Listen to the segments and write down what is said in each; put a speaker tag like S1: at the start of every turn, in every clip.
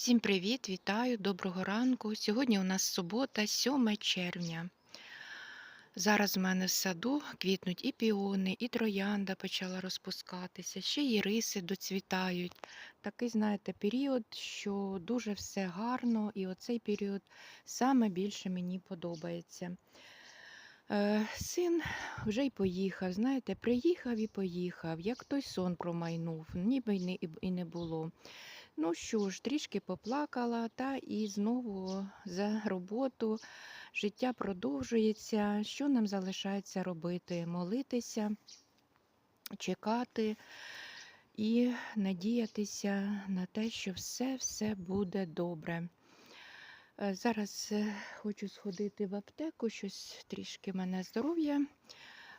S1: Всім привіт, вітаю, доброго ранку. Сьогодні у нас субота, 7 червня. Зараз в мене в саду квітнуть і піони, і троянда почала розпускатися, ще й риси доцвітають. Такий, знаєте, період, що дуже все гарно, і оцей період саме більше мені подобається. Е, Син вже й поїхав. Знаєте, приїхав і поїхав, як той сон промайнув, ніби й не було. Ну що ж, трішки поплакала, та і знову за роботу. Життя продовжується. Що нам залишається робити? Молитися, чекати і надіятися на те, що все-все буде добре. Е, Зараз е, хочу сходити в аптеку, щось трішки мене здоров'я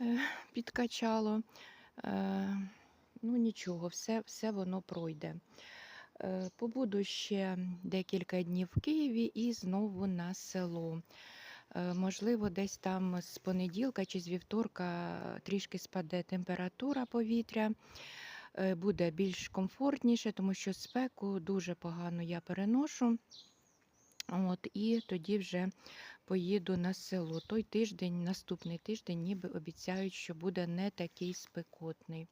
S1: е, підкачало. Ну нічого, все, все воно пройде. Е, Побуду ще декілька днів в Києві і знову на село. Е, Можливо, десь там з понеділка чи з вівторка трішки спаде температура повітря, е, буде більш комфортніше, тому що спеку дуже погано я переношу. От, і тоді вже поїду на село. Той тиждень, наступний тиждень, ніби обіцяють, що буде не такий спекотний.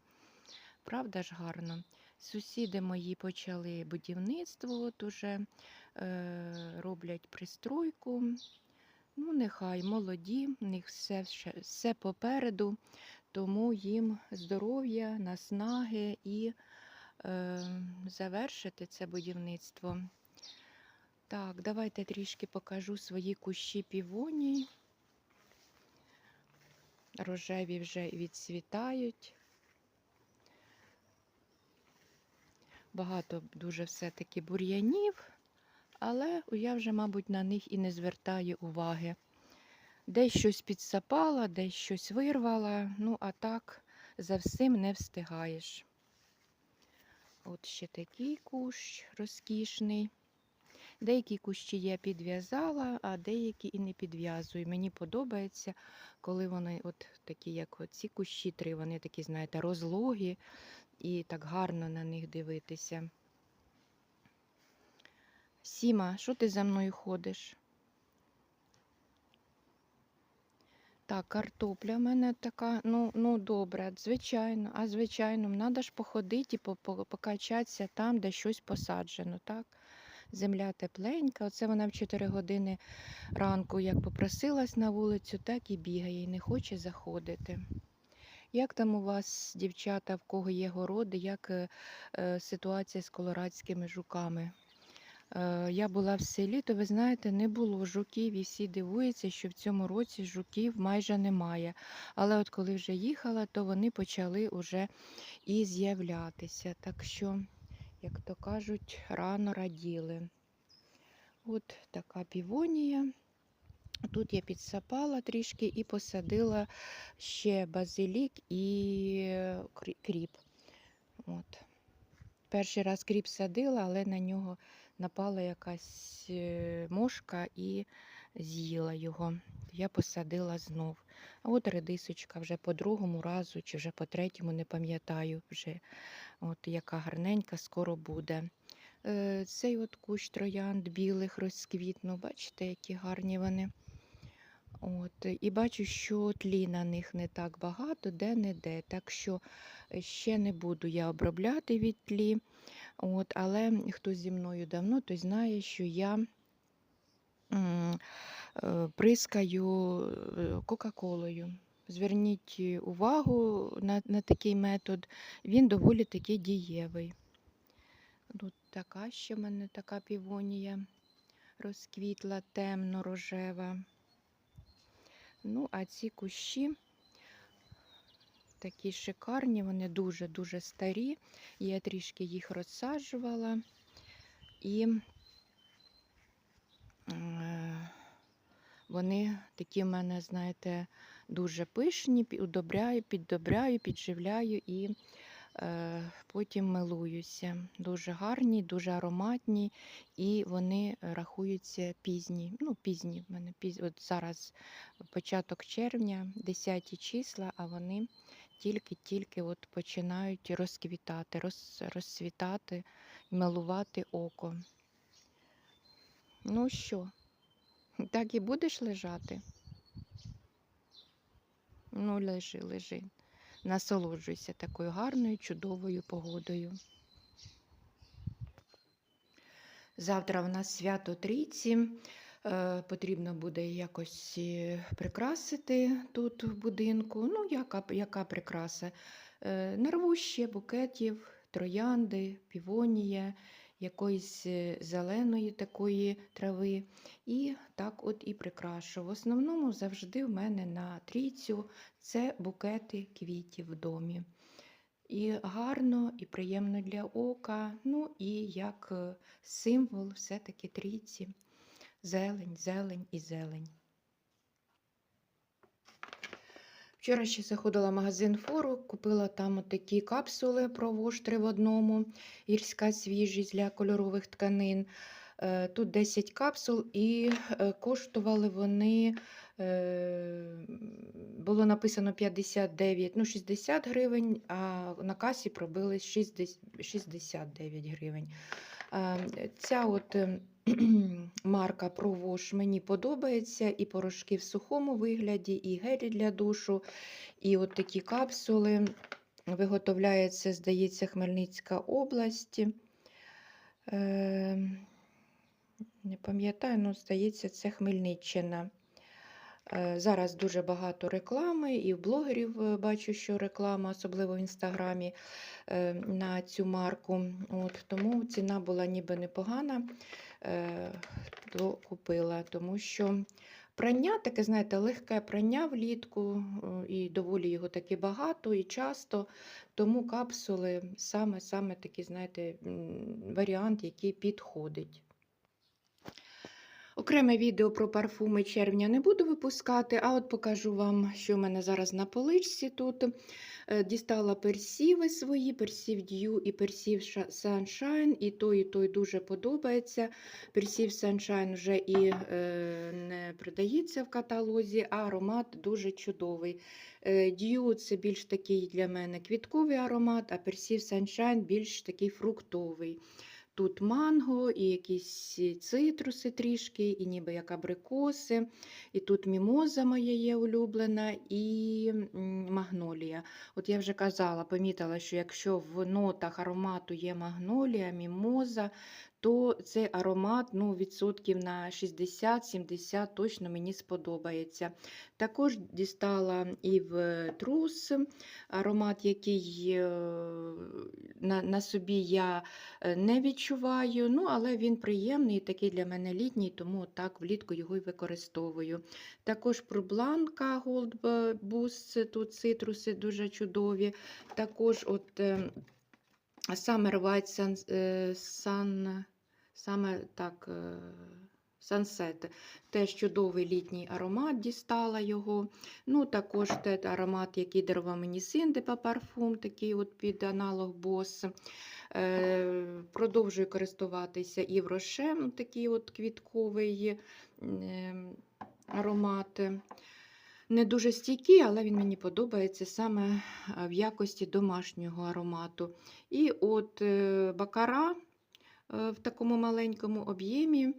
S1: Правда ж гарно? Сусіди мої почали будівництво, от уже е, роблять пристройку. Ну, нехай молоді, в них все, все попереду, тому їм здоров'я, наснаги і е, завершити це будівництво. Так, давайте трішки покажу свої кущі півоній. Рожеві вже відцвітають. Багато дуже все-таки бур'янів, але я вже, мабуть, на них і не звертаю уваги. Десь щось підсапала, десь щось вирвала, ну а так за всім не встигаєш. От ще такий кущ розкішний. Деякі кущі я підв'язала, а деякі і не підв'язую. Мені подобається, коли вони от такі, як ці кущі три, вони такі, знаєте, розлогі і так гарно на них дивитися. Сіма, що ти за мною ходиш? Так, картопля в мене така, ну, ну добре, звичайно, а звичайно, треба ж походити і по- по- покачатися там, де щось посаджено, так? Земля тепленька, оце вона в 4 години ранку, як попросилась на вулицю, так і бігає, і не хоче заходити. Як там у вас, дівчата, в кого є городи, як е, е, ситуація з колорадськими жуками? Е, я була в селі, то ви знаєте, не було жуків, і всі дивуються, що в цьому році жуків майже немає. Але от коли вже їхала, то вони почали уже і з'являтися. Так що, як то кажуть, рано раділи. От така півонія. Тут я підсапала трішки і посадила ще базилік і кріп. От. Перший раз кріп садила, але на нього напала якась е, мошка і з'їла його. Я посадила знов. А от редисочка вже по другому разу, чи вже по третьому, не пам'ятаю вже, от яка гарненька скоро буде. Е, Цей от кущ троянд білих розквітнув, бачите, які гарні вони. От, і бачу, що тлі на них не так багато, де-не-де. Так що е, ще не буду я обробляти від тлі. От, але хто зі мною давно, той знає, що я е, прискаю е, Кока-Колою. Зверніть увагу на, на такий метод, він доволі таки дієвий. Тут така ще в мене така півонія розквітла, темно-рожева. Ну, а ці кущі такі шикарні, вони дуже-дуже старі. Я трішки їх розсаджувала. І е, вони такі в мене, знаєте, дуже пишні, удобряю, піддобряю, підживляю і потім милуюся. Дуже гарні, дуже ароматні, і вони рахуються пізні. Ну, пізні в мене піз... От зараз початок червня, 10 числа, а вони тільки-тільки от починають розквітати, роз... розцвітати, милувати око. Ну що, так і будеш лежати? Ну, лежи, лежи. Насолоджуйся такою гарною, чудовою погодою. Завтра в нас свято Трійці. Е, Потрібно буде якось е, прикрасити тут в будинку. Ну, яка, яка прикраса? Е, Нарву ще букетів, троянди, півонія, якоїсь е, зеленої такої трави. І так от і прикрашу. В основному завжди в мене на трійцю це букети квітів в домі. І гарно, і приємно для ока, ну і як е, символ все-таки трійці. Зелень, зелень і зелень. Вчора ще заходила в магазин Фору, купила там такі капсули про воштри в одному, гірська свіжість для кольорових тканин. Е, Тут 10 капсул, і е, коштували вони, е, було написано 59, ну 60 гривень, а на касі пробили 69 гривень. Ця от марка ProWash мені подобається, і порошки в сухому вигляді, і гелі для душу, і от такі капсули. Виготовляється, здається, Хмельницька область. Е, Не пам'ятаю, ну, здається, це Хмельниччина. Е, Зараз дуже багато реклами, і в блогерів е, бачу, що реклама, особливо в інстаграмі, е, на цю марку. От, тому ціна була ніби непогана, то купила, тому що прання, таке, знаєте, легке прання влітку, і доволі його таки багато і часто. Тому капсули саме, саме такий, знаєте, варіант, який підходить. Окреме відео про парфуми червня не буду випускати, а от покажу вам, що в мене зараз на поличці тут. Е, Дістала персіви свої, персів Дью і персів Sunshine, і той, і той дуже подобається. Персів Sunshine вже і е, не продається в каталозі, а аромат дуже чудовий. Е, Дью це більш такий для мене квітковий аромат, а персів Sunshine більш такий фруктовий. Тут манго, і якісь цитруси трішки, і ніби як абрикоси. І тут мімоза моя є улюблена, і магнолія. От я вже казала, помітила, що якщо в нотах аромату є магнолія, мімоза, то цей аромат ну, відсотків на 60-70 точно мені сподобається. Також дістала і в трус аромат, який е, на, на собі я е, не відчуваю, ну, але він приємний і такий для мене літній, тому так влітку його й використовую. Також пробланка Gold Boost, тут цитруси дуже чудові. Також от е, Summer White Sun, Sun, саме так, е, Sunset. Теж чудовий літній аромат, дістала його. Ну, також те аромат, який дарував мені Синдепа парфум, такий от під аналог Boss. Е, Продовжую користуватися і в Роше, ну, такий от квітковий е, аромат. Не дуже стійкий, але він мені подобається саме е, в якості домашнього аромату. І от е, бакара в такому маленькому об'ємі.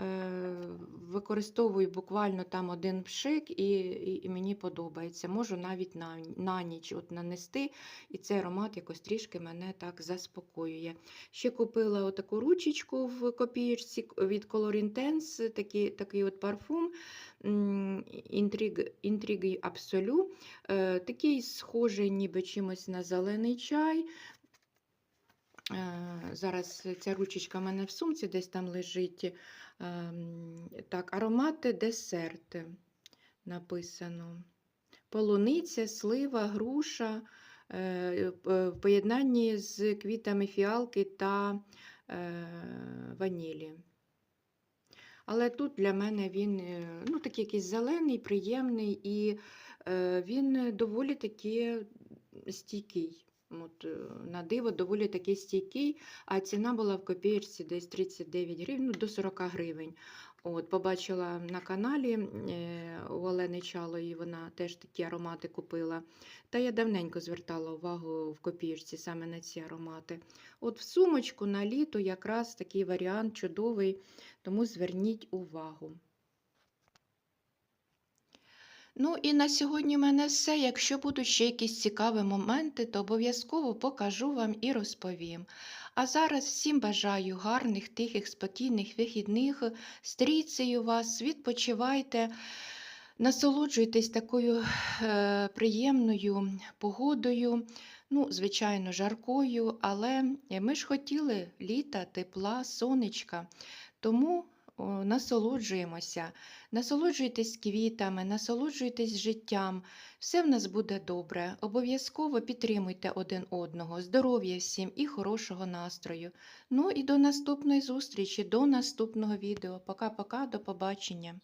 S1: е, Використовую буквально там один пшик, і, і, мені подобається. Можу навіть на, на ніч от нанести, і цей аромат якось трішки мене так заспокоює. Ще купила отаку ручечку в копієчці від Color Intense, такий, такий от парфум. Інтриги Абсолю. Е, Такий схожий ніби чимось на зелений чай. Е, Зараз ця ручечка в мене в сумці десь там лежить. Ем, Так, аромати десерти написано. Полуниця, слива, груша е, в поєднанні з квітами фіалки та е, ванілі. Але тут для мене він е, ну, такий якийсь зелений, приємний, і е, він доволі таки стійкий. От, е, на диво доволі таки стійкий, а ціна була в копієчці десь 39 гривень, ну, до 40 гривень. От, побачила на каналі е, у Олени Чалої, вона теж такі аромати купила. Та я давненько звертала увагу в копієчці саме на ці аромати. От в сумочку на літо якраз такий варіант чудовий, тому зверніть увагу. Ну і на сьогодні в мене все. Якщо будуть ще якісь цікаві моменти, то обов'язково покажу вам і розповім. А зараз всім бажаю гарних, тихих, спокійних вихідних. Стрійцею вас, відпочивайте, насолоджуйтесь такою е, приємною погодою. Ну, звичайно, жаркою, але ми ж хотіли літа, тепла, сонечка. Тому насолоджуємося. Насолоджуйтесь квітами, насолоджуйтесь життям. Все в нас буде добре. Обов'язково підтримуйте один одного, здоров'я всім і хорошого настрою. Ну і до наступної зустрічі, до наступного відео. Пока-пока, до побачення.